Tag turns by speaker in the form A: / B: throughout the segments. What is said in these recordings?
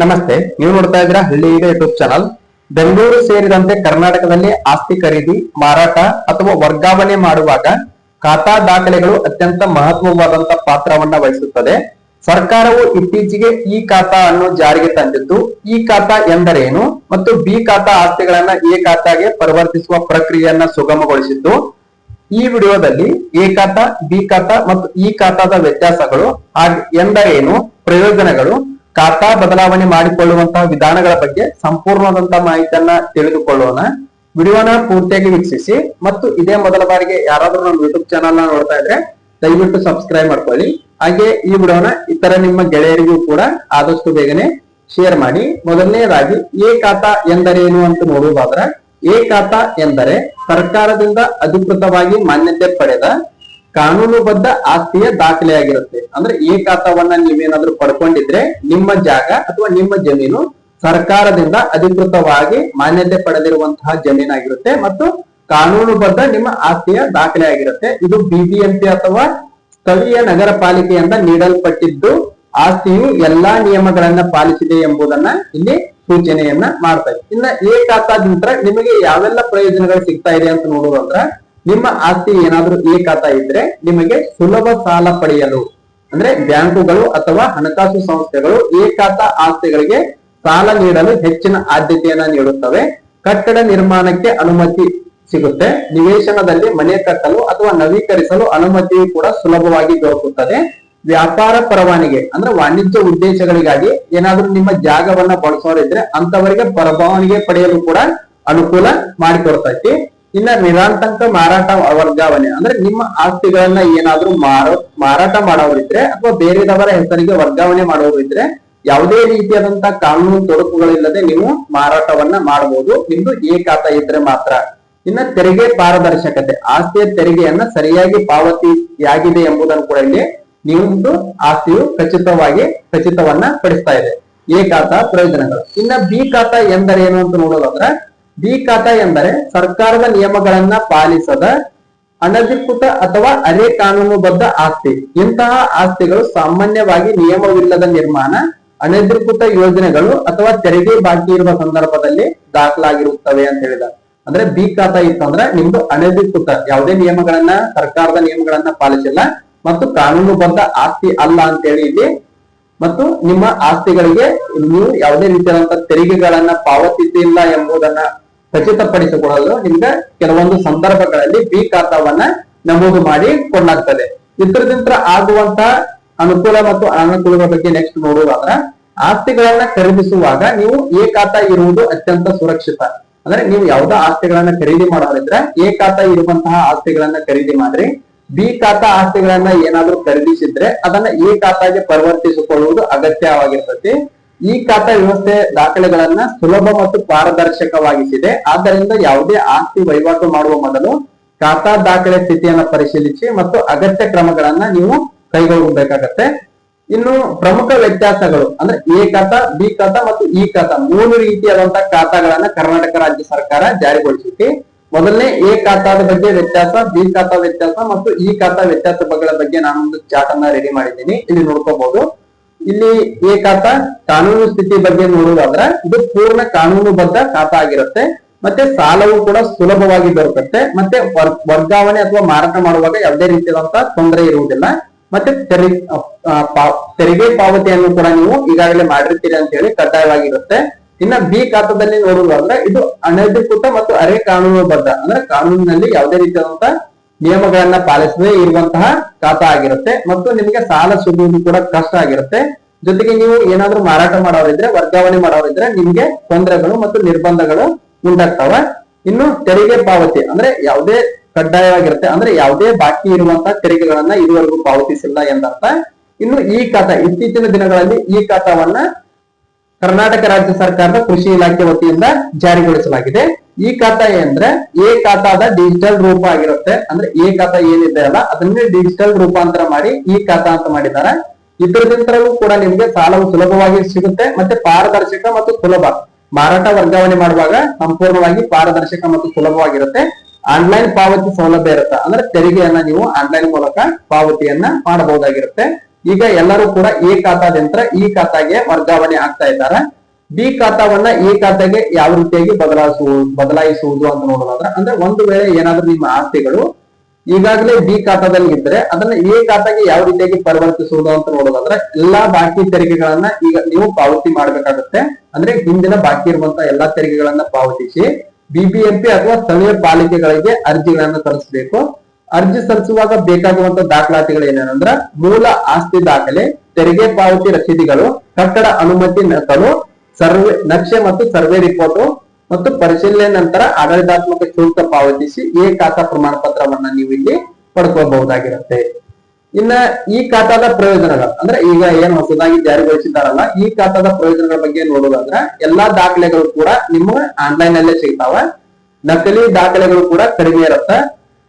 A: ನಮಸ್ತೆ, ನೀವು ನೋಡ್ತಾ ಇದ್ದೀರಾ ಹಳ್ಳಿ ಈಗ ಯೂಟ್ಯೂಬ್ ಚಾನಲ್ ಬೆಂಗಳೂರು ಸೇರಿದಂತೆ ಕರ್ನಾಟಕದಲ್ಲಿ ಆಸ್ತಿ ಖರೀದಿ, ಮಾರಾಟ ಅಥವಾ ವರ್ಗಾವಣೆ ಮಾಡುವಾಗ ಖಾತಾ ದಾಖಲೆಗಳು ಅತ್ಯಂತ ಮಹತ್ವವಾದಂತಹ ಪಾತ್ರವನ್ನ ವಹಿಸುತ್ತದೆ. ಸರ್ಕಾರವು ಇತ್ತೀಚೆಗೆ ಇ ಖಾತಾ ಅನ್ನು ಜಾರಿಗೆ ತಂದಿದ್ದು ಇ ಖಾತಾ ಎಂದರೇನು ಮತ್ತು ಬಿ ಖಾತಾ ಆಸ್ತಿಗಳನ್ನ ಎ ಖಾತಾಗೆ ಪರಿವರ್ತಿಸುವ ಪ್ರಕ್ರಿಯೆಯನ್ನ ಸುಗಮಗೊಳಿಸಿದ್ದು, ಈ ವಿಡಿಯೋದಲ್ಲಿ ಎ ಖಾತಾ, ಬಿ ಖಾತಾ ಮತ್ತು ಇ ಖಾತಾದ ವ್ಯತ್ಯಾಸಗಳು ಹಾಗೆ ಎಂದರೇನು, ಪ್ರಯೋಜನಗಳು ಖಾತಾ ಬದಲಾವಣೆ ಮಾಡಿಕೊಳ್ಳುವಂತಹ ವಿಧಾನಗಳ ಬಗ್ಗೆ ಸಂಪೂರ್ಣವಾದಂತಹ ಮಾಹಿತಿಯನ್ನ ತಿಳಿದುಕೊಳ್ಳೋಣ. ವಿಡಿಯೋನ ಪೂರ್ತಿಯಾಗಿ ವೀಕ್ಷಿಸಿ ಮತ್ತು ಇದೇ ಮೊದಲ ಬಾರಿಗೆ ಯಾರಾದ್ರೂ ನಮ್ಮ ಯೂಟ್ಯೂಬ್ ಚಾನಲ್ನ ನೋಡ್ತಾ ಇದ್ರೆ ದಯವಿಟ್ಟು ಸಬ್ಸ್ಕ್ರೈಬ್ ಮಾಡ್ಕೊಳ್ಳಿ. ಹಾಗೆ ಈ ವಿಡಿಯೋನ ಇತರ ನಿಮ್ಮ ಗೆಳೆಯರಿಗೂ ಕೂಡ ಆದಷ್ಟು ಬೇಗನೆ ಶೇರ್ ಮಾಡಿ. ಮೊದಲನೇದಾಗಿ ಎ ಖಾತಾ ಎಂದರೇನು ಅಂತ ನೋಡುವುದಾದ್ರೆ ಎ ಖಾತಾ ಎಂದರೆ ಸರ್ಕಾರದಿಂದ ಅಧಿಕೃತವಾಗಿ ಮಾನ್ಯತೆ ಪಡೆದ ಕಾನೂನುಬದ್ಧ ಆಸ್ತಿಯ ದಾಖಲೆಯಾಗಿರುತ್ತೆ. ಅಂದ್ರೆ ಈ ಖಾತಾವನ್ನ ನೀವೇನಾದ್ರೂ ಪಡ್ಕೊಂಡಿದ್ರೆ ನಿಮ್ಮ ಜಾಗ ಅಥವಾ ನಿಮ್ಮ ಜಮೀನು ಸರ್ಕಾರದಿಂದ ಅಧಿಕೃತವಾಗಿ ಮಾನ್ಯತೆ ಪಡೆದಿರುವಂತಹ ಜಮೀನಾಗಿರುತ್ತೆ ಮತ್ತು ಕಾನೂನುಬದ್ಧ ನಿಮ್ಮ ಆಸ್ತಿಯ ದಾಖಲೆ ಆಗಿರುತ್ತೆ ಇದು ಬಿಬಿಎಂಪಿ ಅಥವಾ ಸ್ಥಳೀಯ ನಗರ ಪಾಲಿಕೆಯಿಂದ ನೀಡಲ್ಪಟ್ಟಿದ್ದು ಆಸ್ತಿಯು ಎಲ್ಲಾ ನಿಯಮಗಳನ್ನ ಪಾಲಿಸಿದೆ ಎಂಬುದನ್ನ ಇಲ್ಲಿ ಸೂಚನೆಯನ್ನ ಮಾಡ್ತಾ ಇದೆ. ಇನ್ನ ಖಾತಾದಿಂದ ನಿಮಗೆ ಯಾವೆಲ್ಲ ಪ್ರಯೋಜನಗಳು ಸಿಗ್ತಾ ಇದೆ ಅಂತ ನೋಡುವುದಂದ್ರ ನಿಮ್ಮ ಆಸ್ತಿ ಏನಾದರೂ ಏಕಾತ ಇದ್ರೆ ನಿಮಗೆ ಸುಲಭ ಸಾಲ ಪಡೆಯಲು, ಅಂದ್ರೆ ಬ್ಯಾಂಕುಗಳು ಅಥವಾ ಹಣಕಾಸು ಸಂಸ್ಥೆಗಳು ಏಕಾತ ಆಸ್ತಿಗಳಿಗೆ ಸಾಲ ನೀಡಲು ಹೆಚ್ಚಿನ ಆದ್ಯತೆಯನ್ನ ನೀಡುತ್ತವೆ. ಕಟ್ಟಡ ನಿರ್ಮಾಣಕ್ಕೆ ಅನುಮತಿ ಸಿಗುತ್ತೆ. ನಿವೇಶನದಲ್ಲಿ ಮನೆ ಕಟ್ಟಲು ಅಥವಾ ನವೀಕರಿಸಲು ಅನುಮತಿಯು ಕೂಡ ಸುಲಭವಾಗಿ ದೊರಕುತ್ತದೆ. ವ್ಯಾಪಾರ ಪರವಾನಿಗೆ, ಅಂದ್ರೆ ವಾಣಿಜ್ಯ ಉದ್ದೇಶಗಳಿಗಾಗಿ ಏನಾದ್ರೂ ನಿಮ್ಮ ಜಾಗವನ್ನ ಬಳಸೋರಿದ್ರೆ ಅಂತವರಿಗೆ ಪರವಾನಿಗೆ ಪಡೆಯಲು ಕೂಡ ಅನುಕೂಲ ಮಾಡಿಕೊಡ್ತೈತಿ. ಇನ್ನ ನಿರಾಂತಂಕ ಮಾರಾಟ ವರ್ಗಾವಣೆ. ಅಂದ್ರೆ ನಿಮ್ಮ ಆಸ್ತಿಗಳನ್ನ ಏನಾದ್ರೂ ಮಾರೋ, ಮಾರಾಟ ಮಾಡೋರಿದ್ರೆ ಅಥವಾ ಬೇರೆದವರ ಹೆಸರಿಗೆ ವರ್ಗಾವಣೆ ಮಾಡೋರಿದ್ರೆ ಯಾವುದೇ ರೀತಿಯಾದಂತಹ ಕಾನೂನು ತೊಡಕುಗಳಿಲ್ಲದೆ ನೀವು ಮಾರಾಟವನ್ನ ಮಾಡಬಹುದು ನಿಮ್ದು ಏಕಾತ ಇದ್ರೆ ಮಾತ್ರ. ಇನ್ನ ತೆರಿಗೆ ಪಾರದರ್ಶಕತೆ. ಆಸ್ತಿಯ ತೆರಿಗೆಯನ್ನ ಸರಿಯಾಗಿ ಪಾವತಿಯಾಗಿದೆ ಎಂಬುದನ್ನು ಕೂಡ ಇಲ್ಲಿ ನಿಮ್ದು ಆಸ್ತಿಯು ಖಚಿತವಾಗಿ ಖಚಿತವನ್ನ ಪಡಿಸ್ತಾ ಇದೆ. ಏಕಾತ ಪ್ರಯೋಜನಗಳು. ಇನ್ನ ಬಿ ಖಾತಾ ಎಂದರೇನು ಅಂತ ನೋಡೋದಾದ್ರೆ ಬಿ ಖಾತಾ ಎಂದರೆ ಸರ್ಕಾರದ ನಿಯಮಗಳನ್ನ ಪಾಲಿಸದ ಅನಧಿಕೃತ ಅಥವಾ ಅರೆ ಕಾನೂನುಬದ್ಧ ಆಸ್ತಿ. ಇಂತಹ ಆಸ್ತಿಗಳು ಸಾಮಾನ್ಯವಾಗಿ ನಿಯಮವಿಲ್ಲದ ನಿರ್ಮಾಣ, ಅನಧಿಕೃತ ಯೋಜನೆಗಳು ಅಥವಾ ತೆರಿಗೆ ಬಾಕಿ ಇರುವ ಸಂದರ್ಭದಲ್ಲಿ ದಾಖಲಾಗಿರುತ್ತವೆ ಅಂತ ಹೇಳಿದ ಅಂದ್ರೆ ಬಿ ಖಾತಾ ಇತ್ತಂದ್ರೆ ನಿಮ್ದು ಅನಧಿಕೃತ, ಯಾವುದೇ ನಿಯಮಗಳನ್ನ, ಸರ್ಕಾರದ ನಿಯಮಗಳನ್ನ ಪಾಲಿಸಿಲ್ಲ ಮತ್ತು ಕಾನೂನುಬದ್ಧ ಆಸ್ತಿ ಅಲ್ಲ ಅಂತೇಳಿ ಇಲ್ಲಿ ಮತ್ತು ನಿಮ್ಮ ಆಸ್ತಿಗಳಿಗೆ ನೀವು ಯಾವುದೇ ರೀತಿಯಾದಂತಹ ತೆರಿಗೆಗಳನ್ನ ಪಾವತಿಸಿಲ್ಲ ಎಂಬುದನ್ನ ಖಚಿತಪಡಿಸಿಕೊಳ್ಳಲು ನಿಮ್ಗೆ ಕೆಲವೊಂದು ಸಂದರ್ಭಗಳಲ್ಲಿ ಬಿ ಖಾತಾವನ್ನ ನಮೂದು ಮಾಡಿ ಕೊಡ್ಲಾಗ್ತದೆ. ಇದ್ರದಿಂದ ಆಗುವಂತ ಅನುಕೂಲ ಮತ್ತು ಅನಾನುಕೂಲಗಳ ಬಗ್ಗೆ ನೆಕ್ಸ್ಟ್ ನೋಡುವುದಾದ್ರೆ, ಆಸ್ತಿಗಳನ್ನ ಖರೀದಿಸುವಾಗ ನೀವು ಎ ಖಾತಾ ಇರುವುದು ಅತ್ಯಂತ ಸುರಕ್ಷಿತ. ಅಂದ್ರೆ ನೀವು ಯಾವ್ದೋ ಆಸ್ತಿಗಳನ್ನ ಖರೀದಿ ಮಾಡೋದಿದ್ರೆ ಎ ಖಾತಾ ಇರುವಂತಹ ಆಸ್ತಿಗಳನ್ನ ಖರೀದಿ ಮಾಡ್ರಿ ಬಿ ಖಾತಾ ಆಸ್ತಿಗಳನ್ನ ಏನಾದ್ರೂ ಖರೀದಿಸಿದ್ರೆ ಅದನ್ನ ಎ ಖಾತಾಗೆ ಪರಿವರ್ತಿಸಿಕೊಳ್ಳುವುದು ಅಗತ್ಯವಾಗಿರ್ತದೆ ಈ ಖಾತಾ ವ್ಯವಸ್ಥೆ ದಾಖಲೆಗಳನ್ನ ಸುಲಭ ಮತ್ತು ಪಾರದರ್ಶಕವಾಗಿಸಿದೆ. ಆದ್ದರಿಂದ ಯಾವುದೇ ಆಸ್ತಿ ವಹಿವಾಟು ಮಾಡುವ ಮೊದಲು ಖಾತಾ ದಾಖಲೆ ಸ್ಥಿತಿಯನ್ನು ಪರಿಶೀಲಿಸಿ ಮತ್ತು ಅಗತ್ಯ ಕ್ರಮಗಳನ್ನ ನೀವು ಕೈಗೊಳ್ಳಬೇಕಾಗತ್ತೆ. ಇನ್ನು ಪ್ರಮುಖ ವ್ಯತ್ಯಾಸಗಳು, ಅಂದ್ರೆ ಎ ಖಾತಾ, ಬಿ ಖಾತಾ ಮತ್ತು ಇ ಖಾತಾ ಮೂರು ರೀತಿಯಾದಂತಹ ಖಾತಾಗಳನ್ನ ಕರ್ನಾಟಕ ರಾಜ್ಯ ಸರ್ಕಾರ ಜಾರಿಗೊಳಿಸಿದೆ. ಮೊದಲನೇ ಎ ಖಾತಾದ ಬಗ್ಗೆ ವ್ಯತ್ಯಾಸ, ಬಿ ಖಾತಾ ವ್ಯತ್ಯಾಸ ಮತ್ತು ಇ ಖಾತಾ ವ್ಯತ್ಯಾಸಗಳ ಬಗ್ಗೆ ನಾನೊಂದು ಚಾಟ್ ಅನ್ನ ರೆಡಿ ಮಾಡಿದ್ದೀನಿ. ಇಲ್ಲಿ ನೋಡ್ಕೋಬಹುದು ಇಲ್ಲಿ ಎ ಖಾತಾ? ಕಾನೂನು ಸ್ಥಿತಿ ಬಗ್ಗೆ ನೋಡುವುದಾದ್ರೆ, ಇದು ಪೂರ್ಣ ಕಾನೂನುಬದ್ಧ ಖಾತಾ ಆಗಿರುತ್ತೆ. ಮತ್ತೆ ಸಾಲವು ಕೂಡ ಸುಲಭವಾಗಿ ದೊರಕುತ್ತೆ ಮತ್ತೆ ವರ್ಗಾವಣೆ ಅಥವಾ ಮಾರಾಟ ಮಾಡುವಾಗ ಯಾವುದೇ ರೀತಿಯಾದಂತಹ ತೊಂದರೆ ಇರುವುದಿಲ್ಲ. ಮತ್ತೆ ತೆರಿಗೆ ತೆರಿಗೆ ಪಾವತಿಯನ್ನು ಕೂಡ ನೀವು ಈಗಾಗಲೇ ಮಾಡಿರ್ತೀರಿ ಅಂತ ಹೇಳಿ ಕಡ್ಡಾಯವಾಗಿರುತ್ತೆ. ಇನ್ನ ಬಿ ಖಾತಾದಲ್ಲಿ ನೋಡುವುದಾದ್ರೆ, ಇದು ಅನಧಿಕೃತ ಮತ್ತು ಅರೆ ಕಾನೂನುಬದ್ಧ, ಅಂದ್ರೆ ಕಾನೂನಿನಲ್ಲಿ ಯಾವುದೇ ರೀತಿಯಾದಂತಹ ನಿಯಮಗಳನ್ನ ಪಾಲಿಸದೇ ಇರುವಂತಹ ಖಾತಾ ಆಗಿರುತ್ತೆ ಮತ್ತು ನಿಮಗೆ ಸಾಲ ಸಿಗುವುದು ಕೂಡ ಕಷ್ಟ ಆಗಿರುತ್ತೆ. ಜೊತೆಗೆ ನೀವು ಏನಾದ್ರೂ ಮಾರಾಟ ಮಾಡೋರಿದ್ರೆ, ವರ್ಗಾವಣೆ ಮಾಡೋರಿದ್ರೆ ನಿಮ್ಗೆ ತೊಂದರೆಗಳು ಮತ್ತು ನಿರ್ಬಂಧಗಳು ಉಂಟಾಗ್ತವೆ. ಇನ್ನು ತೆರಿಗೆ ಪಾವತಿ ಅಂದ್ರೆ ಯಾವುದೇ ಕಡ್ಡಾಯವಾಗಿರುತ್ತೆ ಅಂದ್ರೆ ಯಾವುದೇ ಬಾಕಿ ಇರುವಂತಹ ತೆರಿಗೆಗಳನ್ನ ಇದುವರೆಗೂ ಪಾವತಿಸಿಲ್ಲ ಎಂದರ್ಥ. ಇನ್ನು ಈ ಖಾತಾ, ಇತ್ತೀಚಿನ ದಿನಗಳಲ್ಲಿ ಈ ಖಾತಾವನ್ನ ಕರ್ನಾಟಕ ರಾಜ್ಯ ಸರ್ಕಾರದ ಕೃಷಿ ಇಲಾಖೆ ವತಿಯಿಂದ ಜಾರಿಗೊಳಿಸಲಾಗಿದೆ. ಈ ಖಾತಾ ಅಂದ್ರೆ, ಎ ಖಾತಾದ ಡಿಜಿಟಲ್ ರೂಪ ಆಗಿರುತ್ತೆ. ಅಂದ್ರೆ ಎ ಖಾತಾ ಏನಿದೆ ಅಲ್ಲ, ಅದನ್ನೇ ಡಿಜಿಟಲ್ ರೂಪಾಂತರ ಮಾಡಿ ಈ ಖಾತಾ ಅಂತ ಮಾಡಿದ್ದಾರೆ. ಇದರಿಂದಲೂ ಕೂಡ ನಿಮ್ಗೆ ಸಾಲವು ಸುಲಭವಾಗಿ ಸಿಗುತ್ತೆ ಮತ್ತೆ ಪಾರದರ್ಶಕ ಮತ್ತು ಸುಲಭ. ಮಾರಾಟ ವರ್ಗಾವಣೆ ಮಾಡುವಾಗ ಸಂಪೂರ್ಣವಾಗಿ ಪಾರದರ್ಶಕ ಮತ್ತು ಸುಲಭವಾಗಿರುತ್ತೆ. ಆನ್ಲೈನ್ ಪಾವತಿ ಸೌಲಭ್ಯ ಇರುತ್ತೆ. ಅಂದ್ರೆ ತೆರಿಗೆಯನ್ನ ನೀವು ಆನ್ಲೈನ್ ಮೂಲಕ ಪಾವತಿಯನ್ನ ಮಾಡಬಹುದಾಗಿರುತ್ತೆ. ಈಗ ಎಲ್ಲರೂ ಕೂಡ ಎ ಖಾತಾದಿಂದ ಈ ಖಾತಾಗೆ ವರ್ಗಾವಣೆ ಆಗ್ತಾ ಇದ್ದಾರೆ. ಬಿ ಖಾತಾವನ್ನ ಎ ಖಾತೆಗೆ ಯಾವ ರೀತಿಯಾಗಿ ಬದಲಾಯಿಸುವುದು ಬದಲಾಯಿಸುವುದು ಅಂತ ನೋಡೋದಾದ್ರೆ, ಅಂದ್ರೆ ಒಂದು ವೇಳೆ ಏನಾದ್ರೂ ನಿಮ್ಮ ಆಸ್ತಿಗಳು ಈಗಾಗಲೇ ಬಿ ಖಾತಾದಲ್ಲಿ ಇದ್ರೆ ಅದನ್ನ ಎ ಖಾತೆಗೆ ಯಾವ ರೀತಿಯಾಗಿ ಪರಿವರ್ತಿಸುವುದು ಅಂತ ನೋಡೋದಾದ್ರೆ, ಎಲ್ಲಾ ಬಾಕಿ ತೆರಿಗೆಗಳನ್ನ ಈಗ ನೀವು ಪಾವತಿ ಮಾಡ್ಬೇಕಾಗುತ್ತೆ. ಅಂದ್ರೆ ಹಿಂದಿನ ಬಾಕಿ ಇರುವಂತಹ ಎಲ್ಲಾ ತೆರಿಗೆಗಳನ್ನ ಪಾವತಿಸಿ ಬಿಬಿಎಂಪಿ ಅಥವಾ ಸ್ಥಳೀಯ ಪಾಲಿಕೆಗಳಿಗೆ ಅರ್ಜಿಗಳನ್ನ ಸಲ್ಲಿಸಬೇಕು. ಅರ್ಜಿ ಸಲ್ಲಿಸುವಾಗ ಬೇಕಾಗುವಂತ ದಾಖಲಾತಿಗಳು ಏನೇನಂದ್ರ ಮೂಲ ಆಸ್ತಿ ದಾಖಲೆ, ತೆರಿಗೆ ಪಾವತಿ ರಸೀದಿಗಳು, ಕಟ್ಟಡ ಅನುಮತಿ ನಕಲು ಸರ್ವೆ, ನಕ್ಷೆ ಮತ್ತು ಸರ್ವೆ ರಿಪೋರ್ಟ್ ಮತ್ತು ಪರಿಶೀಲನೆ ನಂತರ ಆಡಳಿತಾತ್ಮಕ ಶುಲ್ಕ ಪಾವತಿಸಿ ಈ ಖಾತಾ ಪ್ರಮಾಣ ಪತ್ರವನ್ನ ನೀವು ಇಲ್ಲಿ ಪಡ್ಕೋಬಹುದಾಗಿರುತ್ತೆ. ಇನ್ನ ಈ ಖಾತಾದ ಪ್ರಯೋಜನಗಳು, ಅಂದ್ರೆ ಈಗ ಏನ್ ಹೊಸದಾಗಿ ಜಾರಿಗೊಳಿಸಿದ್ದಾರಲ್ಲ, ಈ ಖಾತಾದ ಪ್ರಯೋಜನಗಳ ಬಗ್ಗೆ ನೋಡೋದಾದ್ರೆ ಎಲ್ಲಾ ದಾಖಲೆಗಳು ಕೂಡ ನಿಮ್ಮ ಆನ್ಲೈನ್ ಅಲ್ಲೇ ಸಿಗ್ತಾವ. ನಕಲಿ ದಾಖಲೆಗಳು ಕೂಡ ಕಡಿಮೆ ಇರುತ್ತೆ.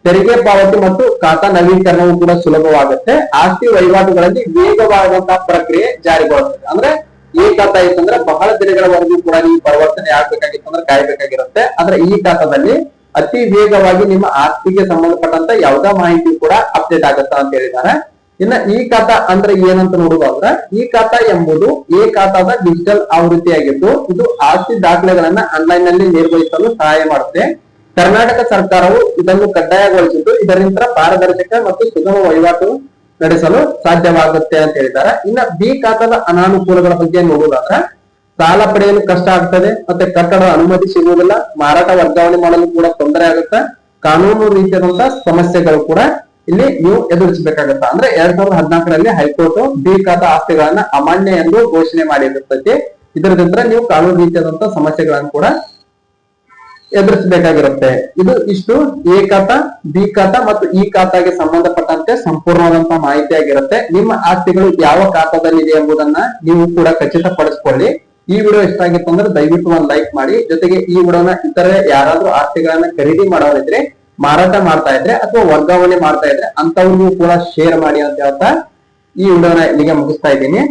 A: ತೆರಿಗೆ ಪಾವತಿ ಮತ್ತು ಖಾತಾ ನವೀಕರಣವು ಕೂಡ ಸುಲಭವಾಗುತ್ತೆ. ಆಸ್ತಿ ವಹಿವಾಟುಗಳಲ್ಲಿ ವೇಗವಾದಂತಹ ಪ್ರಕ್ರಿಯೆ ಜಾರಿಗೊಳ್ಳುತ್ತದೆ ಅಂದ್ರೆ ಈ ಖಾತಾ ಇತ್ತಂದ್ರೆ ಬಹಳ ದಿನಗಳವರೆಗೂ ಕೂಡ ನೀವು ಪರಿವರ್ತನೆ ಆಗ್ಬೇಕಾಗಿತ್ತು ಅಂದ್ರೆ ಕಾಯ್ಬೇಕಾಗಿರುತ್ತೆ. ಅಂದ್ರೆ ಈ ಖಾತಾದಲ್ಲಿ ಅತಿ ವೇಗವಾಗಿ ನಿಮ್ಮ ಆಸ್ತಿಗೆ ಸಂಬಂಧಪಟ್ಟಂತ ಯಾವ್ದಾ ಮಾಹಿತಿ ಕೂಡ ಅಪ್ಡೇಟ್ ಆಗುತ್ತ ಅಂತ ಹೇಳಿದ್ದಾರೆ. ಇನ್ನ ಈ ಖಾತಾ ಅಂದ್ರೆ ಏನಂತ ನೋಡುವುದಾದ್ರೆ ಈ ಖಾತಾ ಎಂಬುದು ಎ ಖಾತಾದ ಡಿಜಿಟಲ್ ಆವೃತ್ತಿಯಾಗಿದ್ದು, ಇದು ಆಸ್ತಿ ದಾಖಲೆಗಳನ್ನ ಆನ್ಲೈನ್ನಲ್ಲಿ ನಿರ್ವಹಿಸಲು ಸಹಾಯ ಮಾಡುತ್ತೆ. ಕರ್ನಾಟಕ ಸರ್ಕಾರವು ಇದನ್ನು ಕಡ್ಡಾಯಗೊಳಿಸಿದ್ದು ಇದರಿಂದ ಪಾರದರ್ಶಕ ಮತ್ತು ಸುಗಮ ವಹಿವಾಟು ನಡೆಸಲು ಸಾಧ್ಯವಾಗುತ್ತೆ ಅಂತ ಹೇಳಿದ್ದಾರೆ. ಇನ್ನ ಬಿ ಖಾತಾದ ಅನಾನುಕೂಲಗಳ ಬಗ್ಗೆ ನೋಡುವುದಾದ್ರೆ, ಸಾಲ ಪಡೆಯಲು ಕಷ್ಟ ಆಗ್ತದೆ ಮತ್ತೆ ಕಟ್ಟಡ ಅನುಮತಿ ಸಿಗುವುದಿಲ್ಲ, ಮಾರಾಟ ವರ್ಗಾವಣೆ ಮಾಡಲು ಕೂಡ ತೊಂದರೆ ಆಗುತ್ತೆ, ಕಾನೂನು ರೀತಿಯಾದಂತಹ ಸಮಸ್ಯೆಗಳು ಕೂಡ ಇಲ್ಲಿ ನೀವು ಎದುರಿಸಬೇಕಾಗತ್ತ. ಅಂದ್ರೆ ಎರಡ್ ಸಾವಿರದ ಹದಿನಾಲ್ಕರಲ್ಲಿ ಹೈಕೋರ್ಟ್ ಬಿ ಖಾತಾ ಆಸ್ತಿಗಳನ್ನ ಅಮಾನ್ಯ ಎಂದು ಘೋಷಣೆ ಮಾಡಿರುತ್ತೆ ಇದರ ನಂತರ ನೀವು ಕಾನೂನು ರೀತಿಯಾದಂತಹ ಸಮಸ್ಯೆಗಳನ್ನು ಕೂಡ ಎದುರಿಸಬೇಕಾಗಿರುತ್ತೆ. ಇದು ಇಷ್ಟು ಎ ಖಾತಾ, ಬಿ ಖಾತಾ ಮತ್ತು ಈ ಖಾತಾಗೆ ಸಂಬಂಧಪಟ್ಟಂತೆ ಸಂಪೂರ್ಣವಾದಂತಹ ಮಾಹಿತಿ ಆಗಿರುತ್ತೆ ನಿಮ್ಮ ಆಸ್ತಿಗಳು ಯಾವ ಖಾತಾದಲ್ಲಿದೆ ಎಂಬುದನ್ನ ನೀವು ಕೂಡ ಖಚಿತಪಡಿಸಿಕೊಳ್ಳಿ. ಈ ವಿಡಿಯೋ ಇಷ್ಟ ಆಗಿತ್ತು ಅಂದ್ರೆ ದಯವಿಟ್ಟು ಒಂದು ಲೈಕ್ ಮಾಡಿ. ಜೊತೆಗೆ ಈ ವಿಡಿಯೋನ ಇತರೆ ಯಾರಾದ್ರೂ ಆಸ್ತಿಗಳನ್ನ ಖರೀದಿ ಮಾಡೋರಿದ್ರೆ, ಮಾರಾಟ ಮಾಡ್ತಾ ಇದ್ರೆ ಅಥವಾ ವರ್ಗಾವಣೆ ಮಾಡ್ತಾ ಇದ್ರೆ ಅಂತವ್ರಿಗೂ ಕೂಡ ಶೇರ್ ಮಾಡಿ ಅಂತ ಹೇಳ್ತಾ ಈ ವಿಡಿಯೋನ ಇಲ್ಲಿಗೆ ಮುಗಿಸ್ತಾ ಇದ್ದೀನಿ.